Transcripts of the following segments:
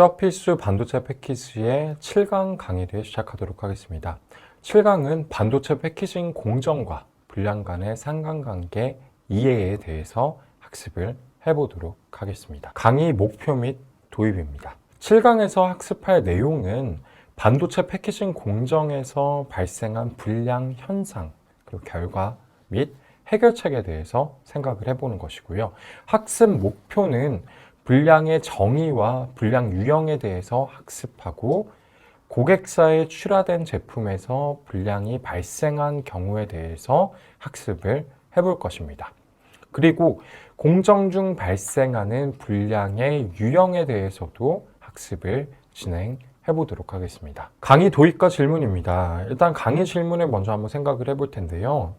취업 필수 반도체 패키지의 7강 강의를 시작하도록 하겠습니다. 7강은 반도체 패키징 공정과 분량 간의 상관관계 이해에 대해서 학습을 해보도록 하겠습니다. 강의 목표 및 도입입니다. 7강에서 학습할 내용은 반도체 패키징 공정에서 발생한 불량 현상, 그리고 결과 및 해결책에 대해서 생각을 해보는 것이고요. 학습 목표는 불량의 정의와 불량 유형에 대해서 학습하고 고객사에 출하된 제품에서 불량이 발생한 경우에 대해서 학습을 해볼 것입니다. 그리고 공정 중 발생하는 불량의 유형에 대해서도 학습을 진행해 보도록 하겠습니다. 강의 도입과 질문입니다. 일단 강의 질문을 먼저 한번 생각을 해볼 텐데요.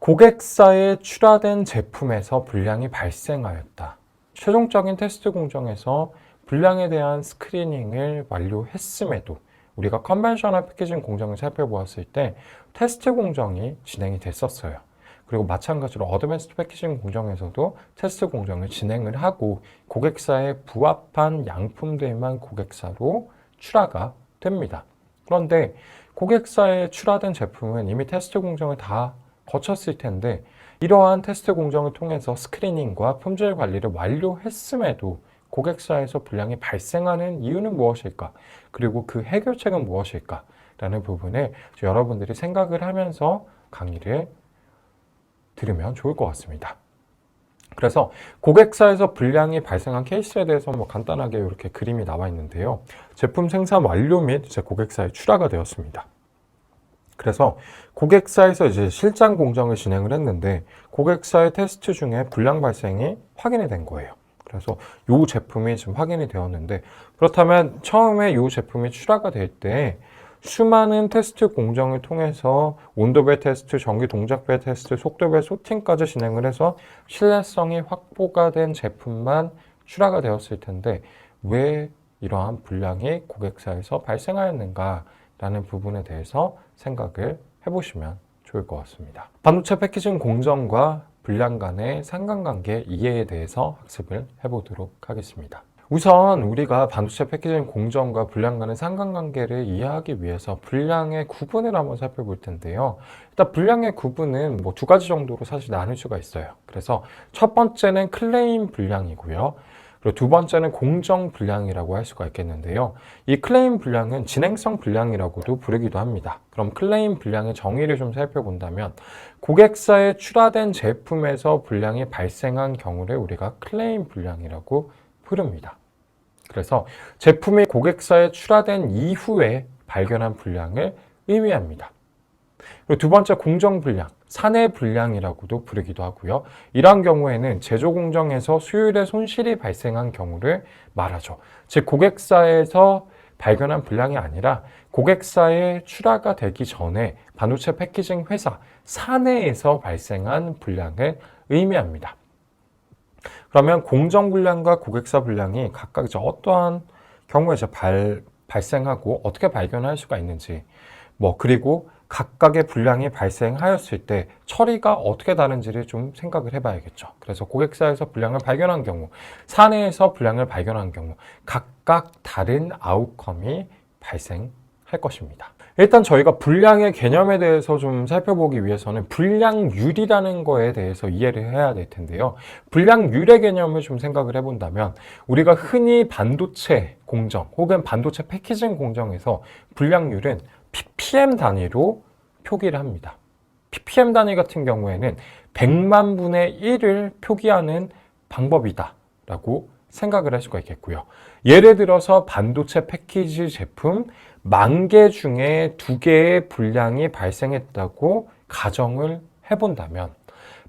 고객사에 출하된 제품에서 불량이 발생하였다. 최종적인 테스트 공정에서 불량에 대한 스크리닝을 완료했음에도 우리가 컨벤셔널 패키징 공정을 살펴보았을 때 테스트 공정이 진행이 됐었어요. 그리고 마찬가지로 어드밴스드 패키징 공정에서도 테스트 공정을 진행을 하고 고객사에 부합한 양품들만 고객사로 출하가 됩니다. 그런데 고객사에 출하된 제품은 이미 테스트 공정을 다 거쳤을 텐데 이러한 테스트 공정을 통해서 스크리닝과 품질 관리를 완료했음에도 고객사에서 불량이 발생하는 이유는 무엇일까? 그리고 그 해결책은 무엇일까? 라는 부분을 여러분들이 생각을 하면서 강의를 들으면 좋을 것 같습니다. 그래서 고객사에서 불량이 발생한 케이스에 대해서 뭐 간단하게 이렇게 그림이 나와 있는데요. 제품 생산 완료 및 이제 고객사에 출하가 되었습니다. 그래서 고객사에서 이제 실장 공정을 진행을 했는데 고객사의 테스트 중에 불량 발생이 확인이 된 거예요. 그래서 이 제품이 지금 확인이 되었는데 그렇다면 처음에 이 제품이 출하가 될 때 수많은 테스트 공정을 통해서 온도별 테스트, 전기 동작별 테스트, 속도별 소팅까지 진행을 해서 신뢰성이 확보가 된 제품만 출하가 되었을 텐데 왜 이러한 불량이 고객사에서 발생하였는가 라는 부분에 대해서 생각을 해보시면 좋을 것 같습니다. 반도체 패키징 공정과 불량 간의 상관관계 이해에 대해서 학습을 해보도록 하겠습니다. 우선 우리가 반도체 패키징 공정과 불량 간의 상관관계를 이해하기 위해서 불량의 구분을 한번 살펴볼 텐데요. 일단 불량의 구분은 뭐 두 가지 정도로 사실 나눌 수가 있어요. 그래서 첫 번째는 클레임 불량이고요. 그리고 두 번째는 공정 불량이라고 할 수가 있겠는데요. 이 클레임 불량은 진행성 불량이라고도 부르기도 합니다. 그럼 클레임 불량의 정의를 좀 살펴본다면 고객사에 출하된 제품에서 불량이 발생한 경우를 우리가 클레임 불량이라고 부릅니다. 그래서 제품이 고객사에 출하된 이후에 발견한 불량을 의미합니다. 그리고 두 번째 공정 불량, 사내 불량이라고도 부르기도 하고요. 이러한 경우에는 제조 공정에서 수율에 손실이 발생한 경우를 말하죠. 즉 고객사에서 발견한 불량이 아니라 고객사에 출하가 되기 전에 반도체 패키징 회사 사내에서 발생한 불량을 의미합니다. 그러면 공정 불량과 고객사 불량이 각각 이제 어떠한 경우에 이제 발, 발생하고 어떻게 발견할 수가 있는지 뭐 그리고 각각의 불량이 발생하였을 때 처리가 어떻게 다른지를 좀 생각을 해봐야겠죠. 그래서 고객사에서 불량을 발견한 경우, 사내에서 불량을 발견한 경우 각각 다른 아웃컴이 발생할 것입니다. 일단 저희가 불량의 개념에 대해서 좀 살펴보기 위해서는 불량률이라는 거에 대해서 이해를 해야 될 텐데요. 불량률의 개념을 좀 생각을 해본다면 우리가 흔히 반도체 공정 혹은 반도체 패키징 공정에서 불량률은 ppm 단위로 표기를 합니다. ppm 단위 같은 경우에는 100만 분의 1을 표기하는 방법이다 라고 생각을 할 수가 있겠고요. 예를 들어서 반도체 패키지 제품 만 개 중에 두 개의 불량이 발생했다고 가정을 해본다면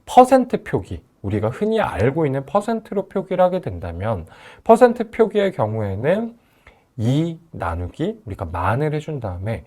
퍼센트 표기, 우리가 흔히 알고 있는 퍼센트로 표기를 하게 된다면 퍼센트 표기의 경우에는 2 나누기 우리가 만을 해준 다음에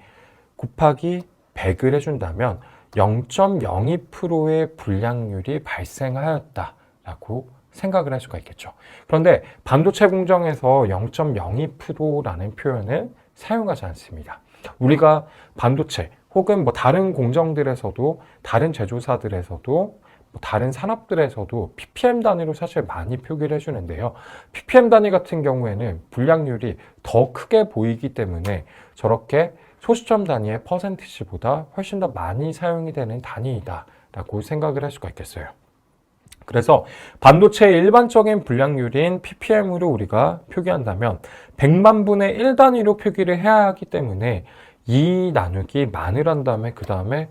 곱하기 100을 해준다면 0.02%의 불량률이 발생하였다 라고 생각을 할 수가 있겠죠. 그런데 반도체 공정에서 0.02%라는 표현을 사용하지 않습니다. 우리가 반도체 혹은 뭐 다른 공정들에서도 다른 제조사들에서도 뭐 다른 산업들에서도 ppm 단위로 사실 많이 표기를 해주는데요. ppm 단위 같은 경우에는 불량률이 더 크게 보이기 때문에 저렇게 소수점 단위의 퍼센티지보다 훨씬 더 많이 사용이 되는 단위이다라고 생각을 할 수가 있겠어요. 그래서 반도체의 일반적인 불량률인 ppm으로 우리가 표기한다면 100만 분의 1 단위로 표기를 해야 하기 때문에 이 나누기 만을 한 다음에 그 다음에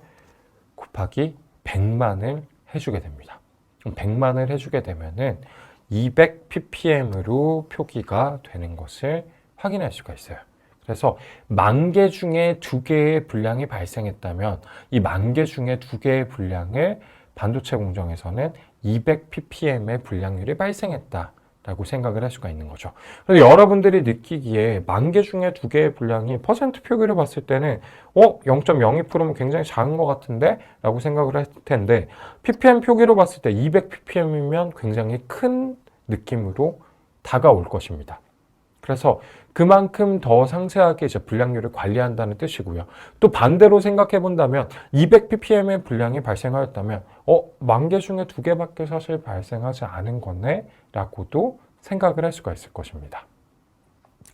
곱하기 100만을 해주게 됩니다. 100만을 해주게 되면은 200 ppm으로 표기가 되는 것을 확인할 수가 있어요. 그래서 만 개 중에 두 개의 불량이 발생했다면 이 만 개 중에 두 개의 불량을 반도체 공정에서는 200 ppm의 불량률이 발생했다. 라고 생각을 할 수가 있는 거죠. 그래서 여러분들이 느끼기에 만 개 중에 두 개의 분량이 퍼센트 표기를 봤을 때는 어? 0.02%면 굉장히 작은 것 같은데? 라고 생각을 할 텐데 ppm 표기로 봤을 때 200 ppm이면 굉장히 큰 느낌으로 다가올 것입니다. 그래서 그만큼 더 상세하게 이제 불량률을 관리한다는 뜻이고요. 또 반대로 생각해 본다면 200 ppm의 불량이 발생하였다면 어, 만 개 중에 두 개밖에 사실 발생하지 않은 거네? 라고도 생각을 할 수가 있을 것입니다.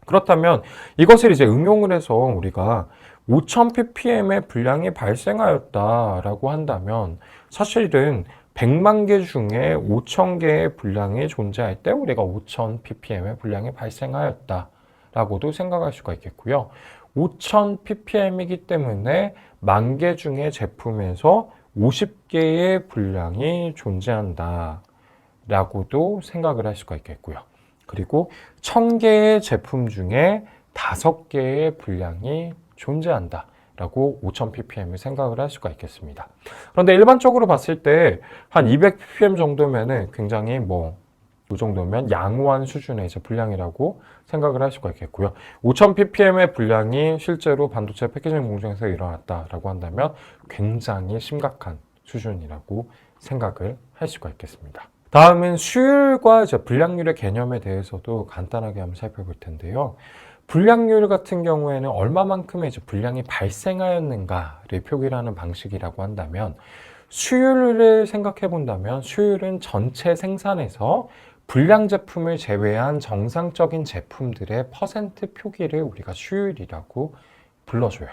그렇다면 이것을 이제 응용을 해서 우리가 5000 ppm의 불량이 발생하였다라고 한다면 사실은 100만 개 중에 5천 개의 불량이 존재할 때 우리가 5000 ppm의 불량이 발생하였다 라고도 생각할 수가 있겠고요. 5000 ppm이기 때문에 만 개 중에 제품에서 50개의 불량이 존재한다. 라고도 생각을 할 수가 있겠고요. 그리고 1000개의 제품 중에 5개의 분량이 존재한다. 라고 5000 ppm을 생각을 할 수가 있겠습니다. 그런데 일반적으로 봤을 때 한 200 ppm 정도면은 굉장히 뭐, 이 정도면 양호한 수준의 이제 분량이라고 생각을 할 수가 있겠고요. 5000 ppm의 분량이 실제로 반도체 패키징 공정에서 일어났다라고 한다면 굉장히 심각한 수준이라고 생각을 할 수가 있겠습니다. 다음은 수율과 이제 불량률의 개념에 대해서도 간단하게 한번 살펴볼 텐데요. 불량률 같은 경우에는 얼마만큼의 이제 불량이 발생하였는가를 표기를 하는 방식이라고 한다면 수율을 생각해 본다면 수율은 전체 생산에서 불량 제품을 제외한 정상적인 제품들의 퍼센트 표기를 우리가 수율이라고 불러줘요.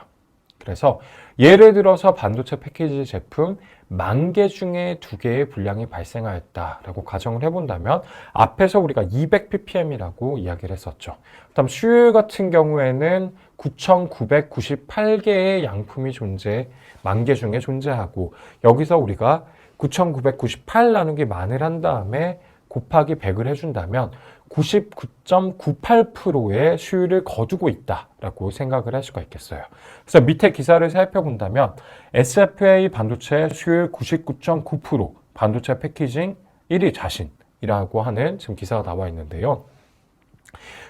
그래서 예를 들어서 반도체 패키지 제품 만 개 중에 두 개의 불량이 발생하였다라고 가정을 해본다면 앞에서 우리가 200 ppm이라고 이야기를 했었죠. 그다음 수율 같은 경우에는 9,998개의 양품이 존재, 만 개 중에 존재하고 여기서 우리가 9,998 나누기 만을 한 다음에 곱하기 100을 해준다면 99.98%의 수율을 거두고 있다라고 생각을 할 수가 있겠어요. 그래서 밑에 기사를 살펴본다면 SFA 반도체 수율 99.9% 반도체 패키징 1위 자신이라고 하는 지금 기사가 나와 있는데요.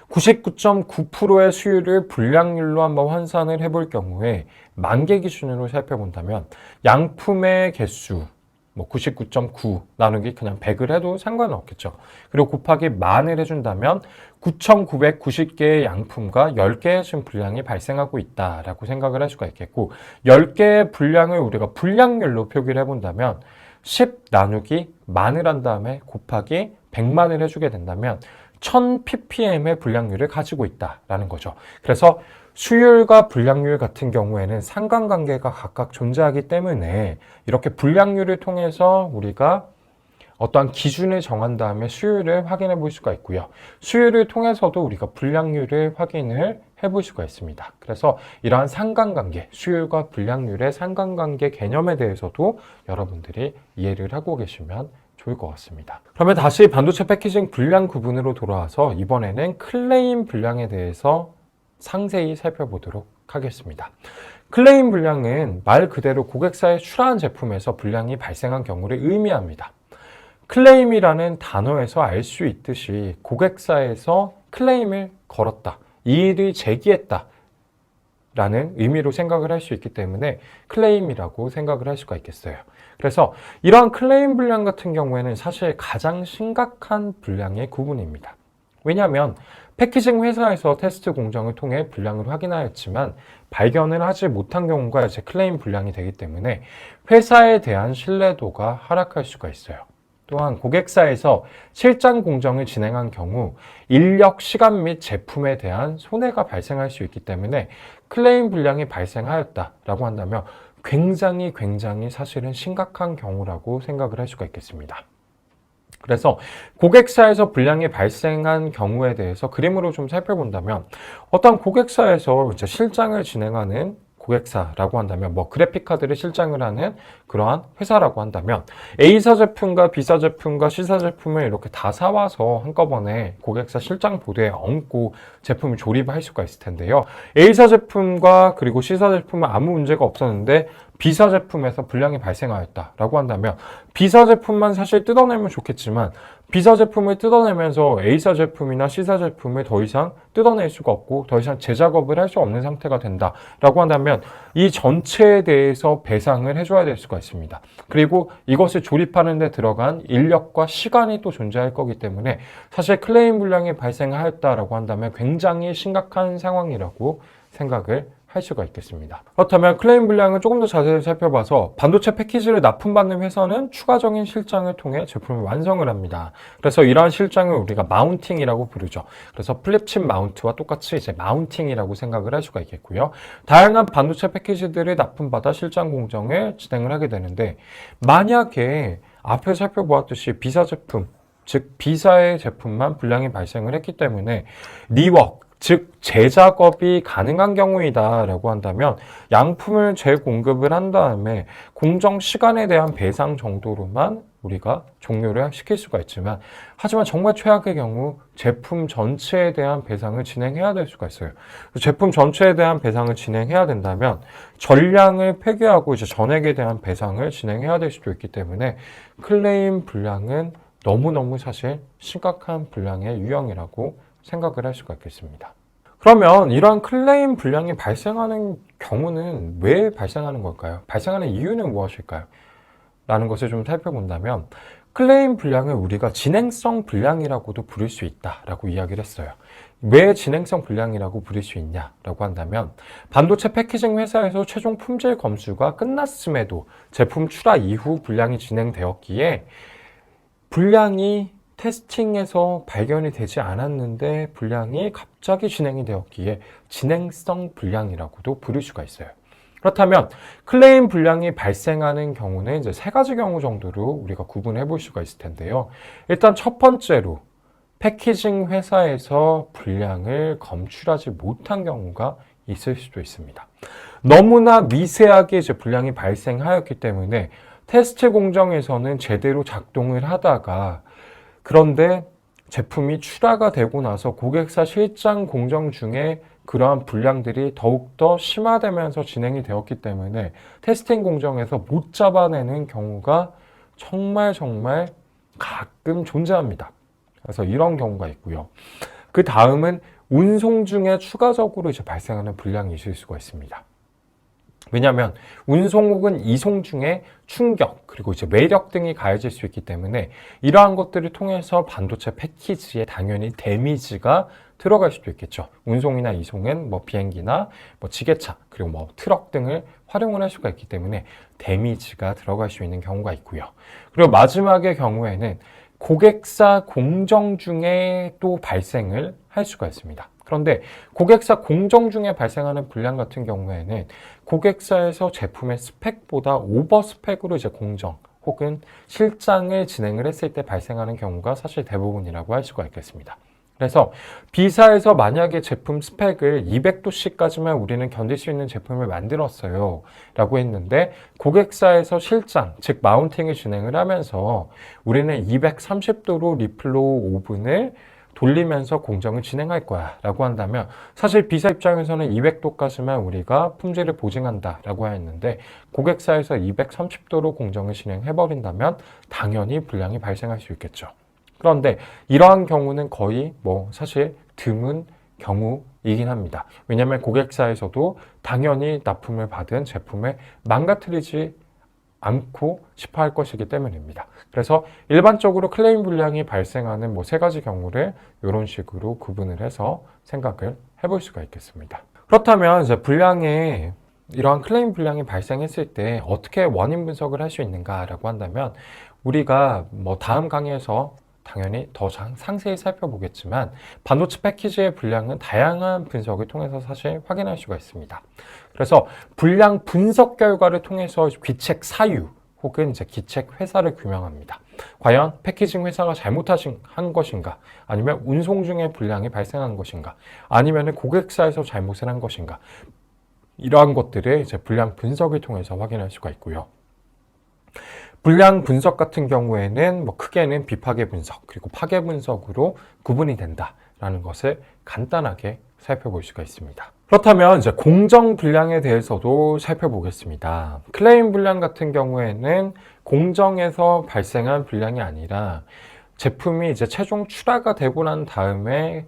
99.9%의 수율을 불량률로 한번 환산을 해볼 경우에 만개 기준으로 살펴본다면 양품의 개수 뭐 99.9 나누기 그냥 100을 해도 상관은 없겠죠. 그리고 곱하기 만을 해준다면 9,990개의 양품과 10개의 지금 분량이 발생하고 있다라고 생각을 할 수가 있겠고 10개의 분량을 우리가 분량률로 표기를 해본다면 10 나누기 만을 한 다음에 곱하기 100만을 해주게 된다면 1000 ppm의 분량률을 가지고 있다라는 거죠. 그래서 수율과 불량률 같은 경우에는 상관관계가 각각 존재하기 때문에 이렇게 불량률을 통해서 우리가 어떠한 기준을 정한 다음에 수율을 확인해 볼 수가 있고요. 수율을 통해서도 우리가 불량률을 확인을 해 볼 수가 있습니다. 그래서 이러한 상관관계, 수율과 불량률의 상관관계 개념에 대해서도 여러분들이 이해를 하고 계시면 좋을 것 같습니다. 그러면 다시 반도체 패키징 불량 구분으로 돌아와서 이번에는 클레임 불량에 대해서 상세히 살펴보도록 하겠습니다. 클레임 불량은 말 그대로 고객사에 출하한 제품에서 불량이 발생한 경우를 의미합니다. 클레임이라는 단어에서 알 수 있듯이 고객사에서 클레임을 걸었다. 이의를 제기했다. 라는 의미로 생각을 할 수 있기 때문에 클레임이라고 생각을 할 수가 있겠어요. 그래서 이러한 클레임 불량 같은 경우에는 사실 가장 심각한 불량의 구분입니다. 왜냐하면 패키징 회사에서 테스트 공정을 통해 불량을 확인하였지만 발견을 하지 못한 경우가 이제 클레임 불량이 되기 때문에 회사에 대한 신뢰도가 하락할 수가 있어요. 또한 고객사에서 실장 공정을 진행한 경우 인력, 시간 및 제품에 대한 손해가 발생할 수 있기 때문에 클레임 불량이 발생하였다라고 한다면 굉장히 굉장히 사실은 심각한 경우라고 생각을 할 수가 있겠습니다. 그래서 고객사에서 불량이 발생한 경우에 대해서 그림으로 좀 살펴본다면 어떤 고객사에서 이제 실장을 진행하는 고객사라고 한다면 뭐 그래픽 카드를 실장을 하는 그러한 회사라고 한다면 A사 제품과 B사 제품과 C사 제품을 이렇게 다 사와서 한꺼번에 고객사 실장 보드에 얹고 제품을 조립할 수가 있을 텐데요. A사 제품과 그리고 C사 제품은 아무 문제가 없었는데 B사 제품에서 불량이 발생하였다라고 한다면 B사 제품만 사실 뜯어내면 좋겠지만 B사 제품을 뜯어내면서 A사 제품이나 C사 제품을 더 이상 뜯어낼 수가 없고 더 이상 재작업을 할 수 없는 상태가 된다라고 한다면 이 전체에 대해서 배상을 해줘야 될 수가 있습니다. 그리고 이것을 조립하는 데 들어간 인력과 시간이 또 존재할 거기 때문에 사실 클레임 불량이 발생하였다라고 한다면 굉장히 심각한 상황이라고 생각을 할 수가 있겠습니다. 그렇다면 클레임 분량을 조금 더 자세히 살펴봐서 반도체 패키지를 납품받는 회사는 추가적인 실장을 통해 제품을 완성을 합니다. 그래서 이러한 실장을 우리가 마운팅이라고 부르죠. 그래서 플립칩 마운트와 똑같이 이제 마운팅이라고 생각을 할 수가 있겠고요. 다양한 반도체 패키지들을 납품받아 실장 공정을 진행을 하게 되는데 만약에 앞에 살펴보았듯이 비사 제품 즉 B사의 제품만 불량이 발생을 했기 때문에 리웍 즉 재작업이 가능한 경우이다라고 한다면 양품을 재공급을 한 다음에 공정 시간에 대한 배상 정도로만 우리가 종료를 시킬 수가 있지만 하지만 정말 최악의 경우 제품 전체에 대한 배상을 진행해야 될 수가 있어요. 제품 전체에 대한 배상을 진행해야 된다면 전량을 폐기하고 이제 전액에 대한 배상을 진행해야 될 수도 있기 때문에 클레임 불량은 너무너무 사실 심각한 불량의 유형이라고 생각을 할 수가 있겠습니다. 그러면 이러한 클레임 불량이 발생하는 경우는 왜 발생하는 걸까요? 발생하는 이유는 무엇일까요? 라는 것을 좀 살펴본다면 클레임 불량을 우리가 진행성 불량이라고도 부를 수 있다라고 이야기를 했어요. 왜 진행성 불량이라고 부를 수 있냐라고 한다면 반도체 패키징 회사에서 최종 품질 검수가 끝났음에도 제품 출하 이후 불량이 진행되었기에 불량이 테스팅에서 발견이 되지 않았는데 불량이 갑자기 진행이 되었기에 진행성 불량이라고도 부를 수가 있어요. 그렇다면 클레임 불량이 발생하는 경우는 이제 세 가지 경우 정도로 우리가 구분해 볼 수가 있을 텐데요. 일단 첫 번째로 패키징 회사에서 불량을 검출하지 못한 경우가 있을 수도 있습니다. 너무나 미세하게 이제 불량이 발생하였기 때문에 테스트 공정에서는 제대로 작동을 하다가 그런데 제품이 출하가 되고 나서 고객사 실장 공정 중에 그러한 불량들이 더욱더 심화되면서 진행이 되었기 때문에 테스팅 공정에서 못 잡아내는 경우가 정말 정말 가끔 존재합니다. 그래서 이런 경우가 있고요. 그 다음은 운송 중에 추가적으로 이제 발생하는 불량이 있을 수가 있습니다. 왜냐하면 운송 혹은 이송 중에 충격 그리고 이제 매력 등이 가해질 수 있기 때문에 이러한 것들을 통해서 반도체 패키지에 당연히 데미지가 들어갈 수도 있겠죠. 운송이나 이송은 뭐 비행기나 뭐 지게차 그리고 뭐 트럭 등을 활용을 할 수가 있기 때문에 데미지가 들어갈 수 있는 경우가 있고요. 그리고 마지막의 경우에는 고객사 공정 중에 또 발생을 할 수가 있습니다. 그런데 고객사 공정 중에 발생하는 불량 같은 경우에는 고객사에서 제품의 스펙보다 오버 스펙으로 이제 공정 혹은 실장을 진행을 했을 때 발생하는 경우가 사실 대부분이라고 할 수가 있겠습니다. 그래서 B사에서 만약에 제품 스펙을 200도씨까지만 우리는 견딜 수 있는 제품을 만들었어요. 라고 했는데 고객사에서 실장, 즉 마운팅을 진행을 하면서 우리는 230도로 리플로우 오븐을 돌리면서 공정을 진행할 거야 라고 한다면 사실 비사 입장에서는 200도까지만 우리가 품질을 보증한다 라고 하였는데 고객사에서 230도로 공정을 진행해 버린다면 당연히 불량이 발생할 수 있겠죠. 그런데 이러한 경우는 거의 뭐 사실 드문 경우이긴 합니다. 왜냐하면 고객사에서도 당연히 납품을 받은 제품을 망가뜨리지 않고 싶어 할 것이기 때문입니다. 그래서 일반적으로 클레임 불량이 발생하는 뭐 세 가지 경우를 이런 식으로 구분을 해서 생각을 해볼 수가 있겠습니다. 그렇다면 이제 불량에 이러한 클레임 불량이 발생했을 때 어떻게 원인 분석을 할 수 있는가라고 한다면 우리가 뭐 다음 강의에서 당연히 더 상- 상세히 살펴보겠지만 반도체 패키지의 불량은 다양한 분석을 통해서 사실 확인할 수가 있습니다. 그래서 불량 분석 결과를 통해서 귀책 사유 혹은 이제 기책 회사를 규명합니다. 과연 패키징 회사가 잘못하신 한 것인가, 아니면 운송 중에 불량이 발생한 것인가, 아니면 고객사에서 잘못을 한 것인가, 이러한 것들을 이제 불량 분석을 통해서 확인할 수가 있고요. 불량 분석 같은 경우에는 뭐 크게는 비파괴 분석 그리고 파괴 분석으로 구분이 된다라는 것을 간단하게 살펴볼 수가 있습니다. 그렇다면 이제 공정 불량에 대해서도 살펴보겠습니다. 클레임 불량 같은 경우에는 공정에서 발생한 불량이 아니라 제품이 이제 최종 출하가 되고 난 다음에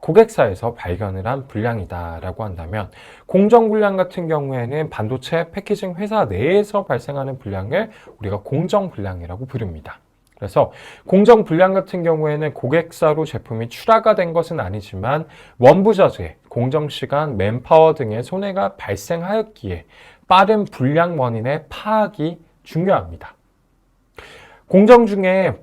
고객사에서 발견을 한 불량이다라고 한다면 공정 불량 같은 경우에는 반도체 패키징 회사 내에서 발생하는 불량을 우리가 공정 불량이라고 부릅니다. 그래서 공정 불량 같은 경우에는 고객사로 제품이 출하가 된 것은 아니지만 원부 자재, 공정 시간, 맨파워 등의 손해가 발생하였기에 빠른 불량 원인의 파악이 중요합니다. 공정 중에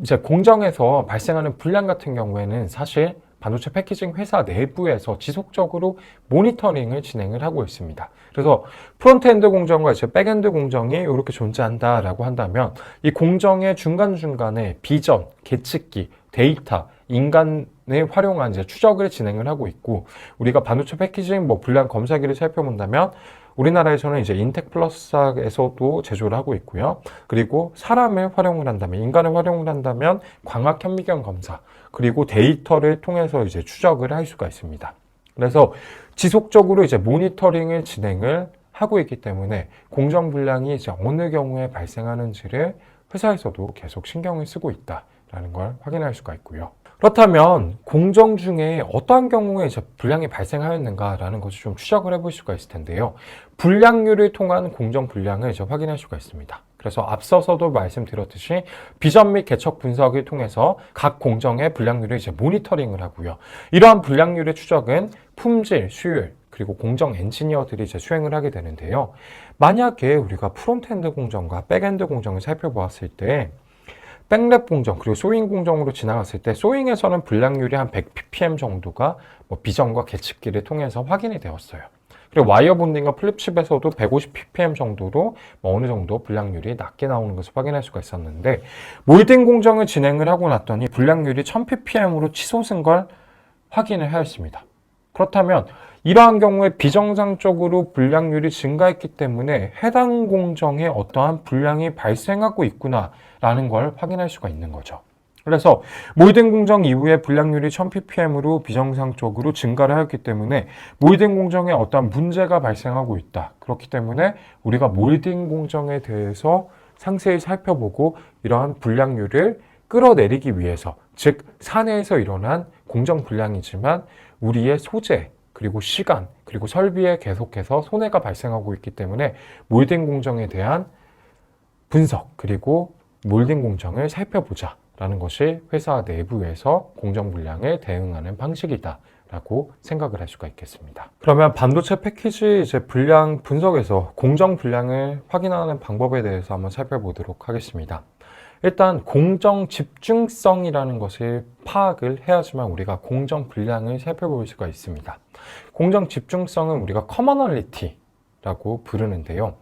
이제 공정에서 발생하는 불량 같은 경우에는 사실 반도체 패키징 회사 내부에서 지속적으로 모니터링을 진행을 하고 있습니다. 그래서 프론트엔드 공정과 이제 백엔드 공정이 이렇게 존재한다라고 한다면 이 공정의 중간중간에 비전, 계측기, 데이터, 인간을 활용한 이제 추적을 진행을 하고 있고 우리가 반도체 패키징 뭐 불량 검사기를 살펴본다면 우리나라에서는 이제 인텍 플러스에서도 제조를 하고 있고요. 그리고 사람을 활용을 한다면, 인간을 활용을 한다면 광학 현미경 검사, 그리고 데이터를 통해서 이제 추적을 할 수가 있습니다. 그래서 지속적으로 이제 모니터링을 진행을 하고 있기 때문에 공정 불량이 이제 어느 경우에 발생하는지를 회사에서도 계속 신경을 쓰고 있다라는 걸 확인할 수가 있고요. 그렇다면 공정 중에 어떠한 경우에 이제 불량이 발생하였는가라는 것을 좀 추적을 해볼 수가 있을 텐데요. 불량률을 통한 공정 불량을 이제 확인할 수가 있습니다. 그래서 앞서서도 말씀드렸듯이 비전 및 개척 분석을 통해서 각 공정의 불량률을 이제 모니터링을 하고요. 이러한 불량률의 추적은 품질, 수율, 그리고 공정 엔지니어들이 이제 수행을 하게 되는데요. 만약에 우리가 프론트엔드 공정과 백엔드 공정을 살펴보았을 때 백랩 공정 그리고 소잉 공정으로 지나갔을 때 소잉에서는 불량률이 한 100ppm 정도가 뭐 비전과 계측기를 통해서 확인이 되었어요. 그리고 와이어 본딩과 플립칩에서도 150ppm 정도로 뭐 어느 정도 불량률이 낮게 나오는 것을 확인할 수가 있었는데 몰딩 공정을 진행을 하고 났더니 불량률이 1000ppm으로 치솟은 걸 확인을 하였습니다. 그렇다면 이러한 경우에 비정상적으로 불량률이 증가했기 때문에 해당 공정에 어떠한 불량이 발생하고 있구나라는 걸 확인할 수가 있는 거죠. 그래서 몰딩 공정 이후에 불량률이 1000ppm으로 비정상적으로 증가를 하였기 때문에 몰딩 공정에 어떠한 문제가 발생하고 있다. 그렇기 때문에 우리가 몰딩 공정에 대해서 상세히 살펴보고 이러한 불량률을 끌어내리기 위해서 즉 사내에서 일어난 공정 불량이지만 우리의 소재 그리고 시간 그리고 설비에 계속해서 손해가 발생하고 있기 때문에 몰딩 공정에 대한 분석 그리고 몰딩 공정을 살펴보자 라는 것이 회사 내부에서 공정 불량에 대응하는 방식이다 라고 생각을 할 수가 있겠습니다. 그러면 반도체 패키지 이제 불량 분석에서 공정 불량을 확인하는 방법에 대해서 한번 살펴보도록 하겠습니다. 일단 공정 집중성이라는 것을 파악을 해야지만 우리가 공정 불량을 살펴볼 수가 있습니다. 공정 집중성은 우리가 커머널리티라고 부르는데요.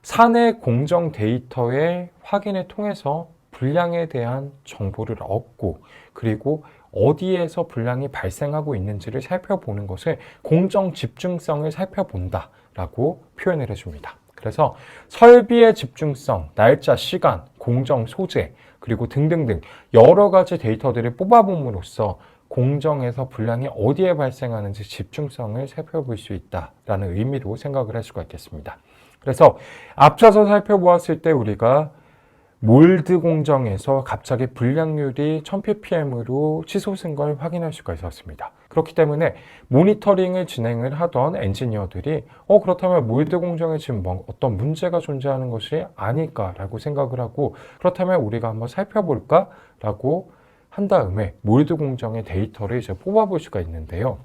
사내 공정 데이터의 확인을 통해서 불량에 대한 정보를 얻고 그리고 어디에서 불량이 발생하고 있는지를 살펴보는 것을 공정 집중성을 살펴본다라고 표현을 해줍니다. 그래서 설비의 집중성, 날짜, 시간, 공정 소재, 그리고 등등등 여러 가지 데이터들을 뽑아봄으로써 공정에서 불량이 어디에 발생하는지 집중성을 살펴볼 수 있다라는 의미로 생각을 할 수가 있겠습니다. 그래서 앞서서 살펴보았을 때 우리가 몰드 공정에서 갑자기 불량률이 1000ppm으로 치솟은 걸 확인할 수가 있었습니다. 그렇기 때문에 모니터링을 진행을 하던 엔지니어들이 어 그렇다면 몰드 공정에 지금 뭐 어떤 문제가 존재하는 것이 아닐까라고 생각을 하고 그렇다면 우리가 한번 살펴볼까라고 한 다음에 몰드 공정의 데이터를 이제 뽑아볼 수가 있는데요.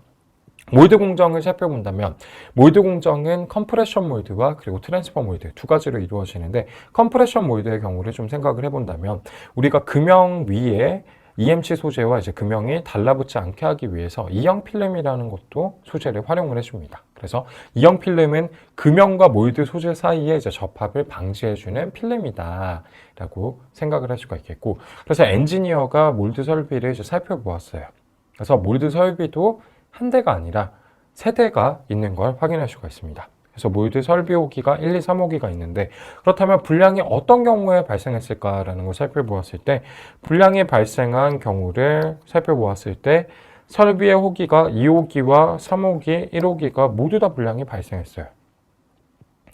몰드 공정을 살펴본다면 몰드 공정은 컴프레션 몰드와 그리고 트랜스퍼 몰드 두 가지로 이루어지는데 컴프레션 몰드의 경우를 좀 생각을 해본다면 우리가 금형 위에 EMC 소재와 이제 금형이 달라붙지 않게 하기 위해서 이형 필름이라는 것도 소재를 활용을 해줍니다. 그래서 이형 필름은 금형과 몰드 소재 사이에 이제 접합을 방지해주는 필름이다라고 생각을 할 수가 있겠고, 그래서 엔지니어가 몰드 설비를 이제 살펴보았어요. 그래서 몰드 설비도 한 대가 아니라 세 대가 있는 걸 확인할 수가 있습니다. 그래서 몰드 설비 호기가 1, 2, 3호기가 있는데 그렇다면 불량이 어떤 경우에 발생했을까라는 걸 살펴보았을 때 불량이 발생한 경우를 살펴보았을 때 설비의 호기가 2호기와 3호기, 1호기가 모두 다 불량이 발생했어요.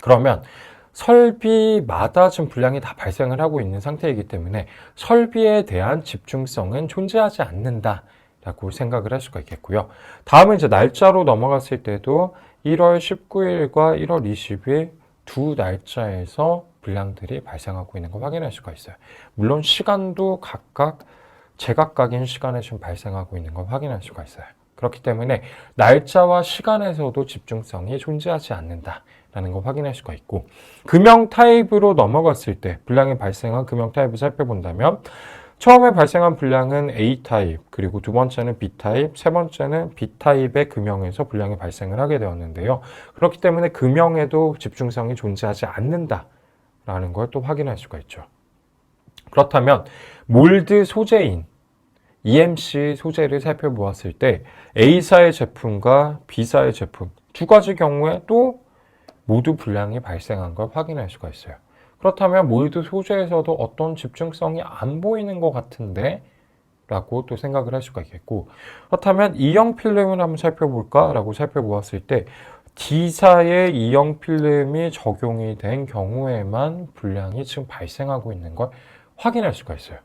그러면 설비마다 지금 불량이 다 발생을 하고 있는 상태이기 때문에 설비에 대한 집중성은 존재하지 않는다. 라고 생각을 할 수가 있겠고요. 다음은 이제 날짜로 넘어갔을 때도 1월 19일과 1월 20일 두 날짜에서 불량들이 발생하고 있는 걸 확인할 수가 있어요. 물론 시간도 각각 제각각인 시간에 지금 발생하고 있는 걸 확인할 수가 있어요. 그렇기 때문에 날짜와 시간에서도 집중성이 존재하지 않는다라는 걸 확인할 수가 있고 금형 타입으로 넘어갔을 때 불량이 발생한 금형 타입을 살펴본다면 처음에 발생한 불량은 A타입, 그리고 두 번째는 B타입, 세 번째는 B타입의 금형에서 불량이 발생을 하게 되었는데요. 그렇기 때문에 금형에도 집중성이 존재하지 않는다라는 걸 또 확인할 수가 있죠. 그렇다면 몰드 소재인 EMC 소재를 살펴보았을 때 A사의 제품과 B사의 제품 두 가지 경우에 또 모두 불량이 발생한 걸 확인할 수가 있어요. 그렇다면 몰드 소재에서도 어떤 집중성이 안 보이는 것 같은데? 라고 또 생각을 할 수가 있겠고 그렇다면 이형 필름을 한번 살펴볼까? 라고 살펴보았을 때 D사의 이형 필름이 적용이 된 경우에만 불량이 지금 발생하고 있는 걸 확인할 수가 있어요.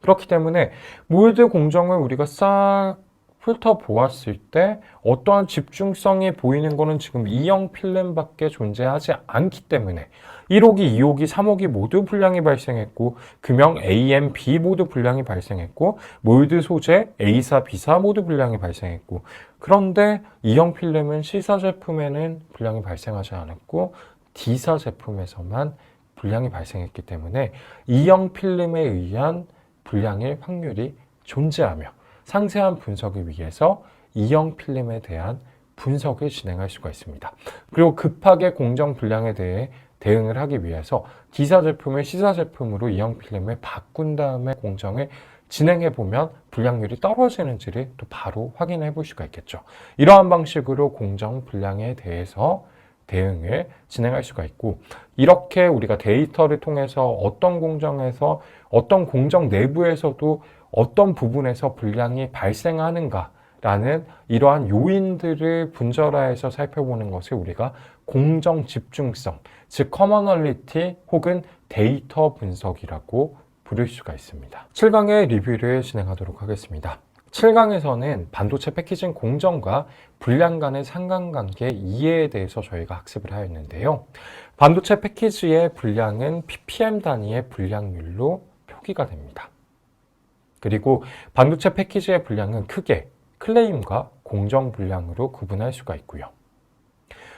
그렇기 때문에 몰드 공정을 우리가 싹 훑어 보았을 때 어떠한 집중성이 보이는 거는 지금 이형 필름밖에 존재하지 않기 때문에 1호기, 2호기, 3호기 모두 불량이 발생했고 금형 AM, B 모두 불량이 발생했고 몰드 소재 A사, B사 모두 불량이 발생했고 그런데 E형 필름은 C사 제품에는 불량이 발생하지 않았고 D사 제품에서만 불량이 발생했기 때문에 E형 필름에 의한 불량의 확률이 존재하며 상세한 분석을 위해서 E형 필름에 대한 분석을 진행할 수가 있습니다. 그리고 급하게 공정 불량에 대해 대응을 하기 위해서 D사 제품을 C사 제품으로 이형 필름을 바꾼 다음에 공정을 진행해 보면 불량률이 떨어지는지를 또 바로 확인해 볼 수가 있겠죠. 이러한 방식으로 공정 불량에 대해서 대응을 진행할 수가 있고 이렇게 우리가 데이터를 통해서 어떤 공정에서 어떤 공정 내부에서도 어떤 부분에서 불량이 발생하는가 라는 이러한 요인들을 분절화해서 살펴보는 것을 우리가 공정 집중성, 즉 커머널리티 혹은 데이터 분석이라고 부를 수가 있습니다. 7강의 리뷰를 진행하도록 하겠습니다. 7강에서는 반도체 패키징 공정과 불량 간의 상관관계 이해에 대해서 저희가 학습을 하였는데요. 반도체 패키지의 불량은 ppm 단위의 불량률로 표기가 됩니다. 그리고 반도체 패키지의 불량은 크게 클레임과 공정 불량으로 구분할 수가 있고요.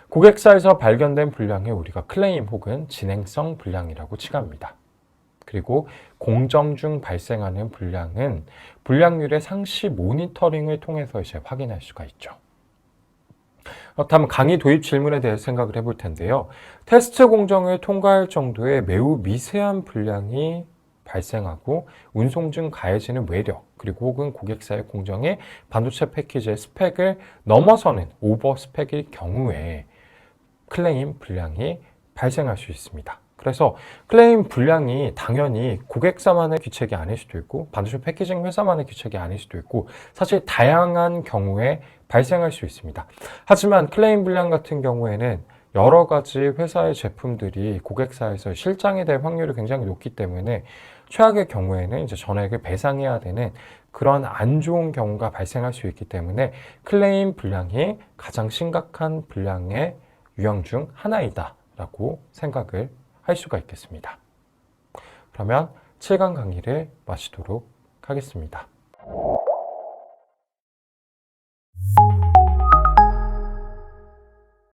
고객사에서 발견된 불량을 우리가 클레임 혹은 진행성 불량이라고 칭합니다. 그리고 공정 중 발생하는 불량은 불량률의 상시 모니터링을 통해서 이제 확인할 수가 있죠. 그렇다면 강의 도입 질문에 대해서 생각을 해볼 텐데요. 테스트 공정을 통과할 정도의 매우 미세한 불량이 발생하고 운송 중 가해지는 외력 그리고 혹은 고객사의 공정에 반도체 패키지의 스펙을 넘어서는 오버 스펙일 경우에 클레임 불량이 발생할 수 있습니다. 그래서 클레임 불량이 당연히 고객사만의 귀책이 아닐 수도 있고 반도체 패키징 회사만의 귀책이 아닐 수도 있고 사실 다양한 경우에 발생할 수 있습니다. 하지만 클레임 불량 같은 경우에는 여러 가지 회사의 제품들이 고객사에서 실장이 될 확률이 굉장히 높기 때문에 최악의 경우에는 이제 전액을 배상해야 되는 그런 안 좋은 경우가 발생할 수 있기 때문에 클레임 불량이 가장 심각한 불량의 유형 중 하나이다라고 생각을 할 수가 있겠습니다. 그러면 7강 강의를 마치도록 하겠습니다.